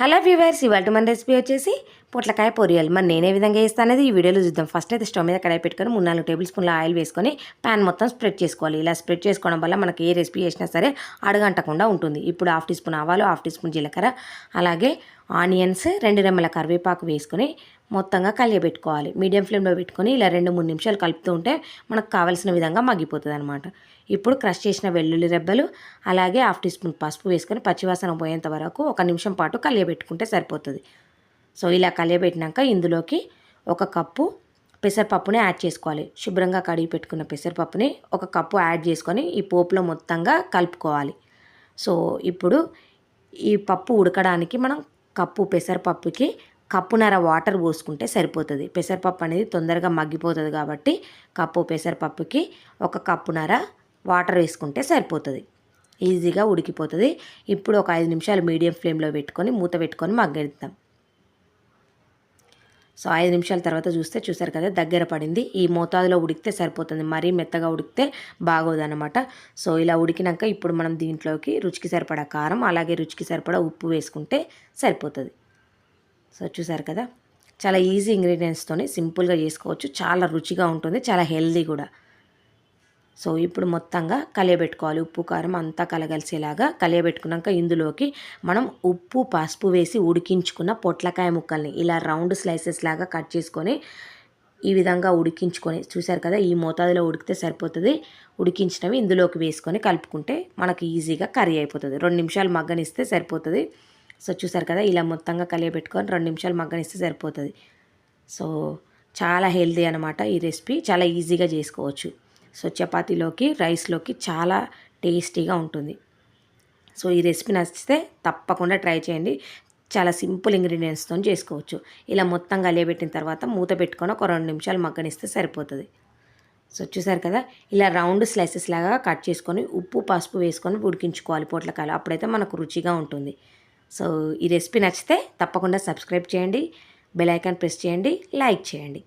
Hello viewers ఇవాళ మన recipe వచ్చేసి పొట్లకాయ పొరియాలి. మరి నేనే విధంగా చేస్తాను అనేది ఈ వీడియోలో చూద్దాం. ఫస్ట్ అయితే స్టవ్ మీద కడాయి పెట్టుకొని మూడు నాలుగు టేబుల్ స్పూన్ల ఆయిల్ వేసుకొని ప్యాన్ మొత్తం స్ప్రెడ్ చేసుకోవాలి. ఇలా స్ప్రెడ్ చేసుకోవడం వల్ల మనకి ఏ రెసిపీ చేసినా సరే అడగంటకుండా ఉంటుంది. ఇప్పుడు హాఫ్ టీ స్పూన్ ఆవాలు హాఫ్ టీ స్పూన్ జీలకర్ర అలాగే ఆనియన్స్ రెండు రెమ్మల కరివేపాకు వేసుకొని మొత్తంగా కలియబెట్టుకోవాలి. మీడియం ఫ్లేమ్లో పెట్టుకొని ఇలా రెండు మూడు నిమిషాలు కలుపుతూ ఉంటే మనకు కావాల్సిన విధంగా మగ్గిపోతుంది అనమాట ఇప్పుడు క్రష్ చేసిన వెల్లుల్లి రెబ్బలు అలాగే హాఫ్ టీ స్పూన్ పసుపు వేసుకొని పచ్చివాసన పోయేంత వరకు ఒక నిమిషం పాటు కలియబెట్టుకుంటే సరిపోతుంది. సో ఇలా కలియబెట్టినాక ఇందులోకి ఒక కప్పు పెసరపప్పుని యాడ్ చేసుకోవాలి. శుభ్రంగా కడిగి పెట్టుకున్న పెసరపప్పుని ఒక కప్పు యాడ్ చేసుకొని ఈ పోపులో మొత్తంగా కలుపుకోవాలి. సో ఇప్పుడు ఈ పప్పు ఉడకడానికి మనం కప్పు పెసరపప్పుకి కప్పున్నర వాటర్ పోసుకుంటే సరిపోతుంది. పెసరపప్పు అనేది తొందరగా మగ్గిపోతుంది కాబట్టి కప్పు పెసరపప్పుకి ఒక కప్పున్నర వాటర్ వేసుకుంటే సరిపోతుంది. ఈజీగా ఉడికిపోతుంది. ఇప్పుడు ఒక ఐదు నిమిషాలు మీడియం ఫ్లేమ్లో పెట్టుకొని మూత పెట్టుకొని మగ్గెడతాం. సో ఐదు నిమిషాల తర్వాత చూస్తే చూసారు కదా దగ్గర పడింది. ఈ మోతాదులో ఉడికితే సరిపోతుంది. మరీ మెత్తగా ఉడికితే బాగోదన్నమాట. సో ఇలా ఉడికినాక ఇప్పుడు మనం దీంట్లోకి రుచికి సరిపడా కారం అలాగే రుచికి సరిపడా ఉప్పు వేసుకుంటే సరిపోతుంది. సో చూసారు కదా చాలా ఈజీ ఇంగ్రీడియంట్స్తోనే సింపుల్గా చేసుకోవచ్చు. చాలా రుచిగా ఉంటుంది చాలా హెల్దీ కూడా. సో ఇప్పుడు మొత్తంగా కలియబెట్టుకోవాలి. ఉప్పు కారం అంతా కలగలిసేలాగా కలియబెట్టుకున్నాక ఇందులోకి మనం ఉప్పు పసుపు వేసి ఉడికించుకున్న పొట్లకాయ ముక్కల్ని ఇలా రౌండ్ స్లైసెస్ లాగా కట్ చేసుకొని ఈ విధంగా ఉడికించుకొని చూశారు కదా ఈ మోతాదులో ఉడికితే సరిపోతుంది. ఉడికించినవి ఇందులోకి వేసుకొని కలుపుకుంటే మనకి ఈజీగా కర్రీ అయిపోతుంది. రెండు నిమిషాలు మగ్గనిస్తే సరిపోతుంది. సో చూసారు కదా ఇలా మొత్తంగా కలియబెట్టుకొని రెండు నిమిషాలు మగ్గనిస్తే సరిపోతుంది. సో చాలా హెల్దీ అనమాట ఈ రెసిపీ. చాలా ఈజీగా చేసుకోవచ్చు. సో చపాతీలోకి రైస్లోకి చాలా టేస్టీగా ఉంటుంది. సో ఈ రెసిపీ నచ్చితే తప్పకుండా ట్రై చేయండి. చాలా సింపుల్ ఇంగ్రీడియంట్స్తో చేసుకోవచ్చు. ఇలా మొత్తం కలియబెట్టిన తర్వాత మూత పెట్టుకొని ఒక రెండు నిమిషాలు మగ్గనిస్తే సరిపోతుంది. సో చూసారు కదా ఇలా రౌండ్ స్లైసెస్ లాగా కట్ చేసుకొని ఉప్పు పసుపు వేసుకొని ఉడికించుకోవాలి పొట్లకాయలు. అప్పుడైతే మనకు రుచిగా ఉంటుంది. సో ఈ రెసిపీ నచ్చితే తప్పకుండా సబ్స్క్రైబ్ చేయండి. బెల్ ఐకాన్ ప్రెస్ చేయండి. లైక్ చేయండి.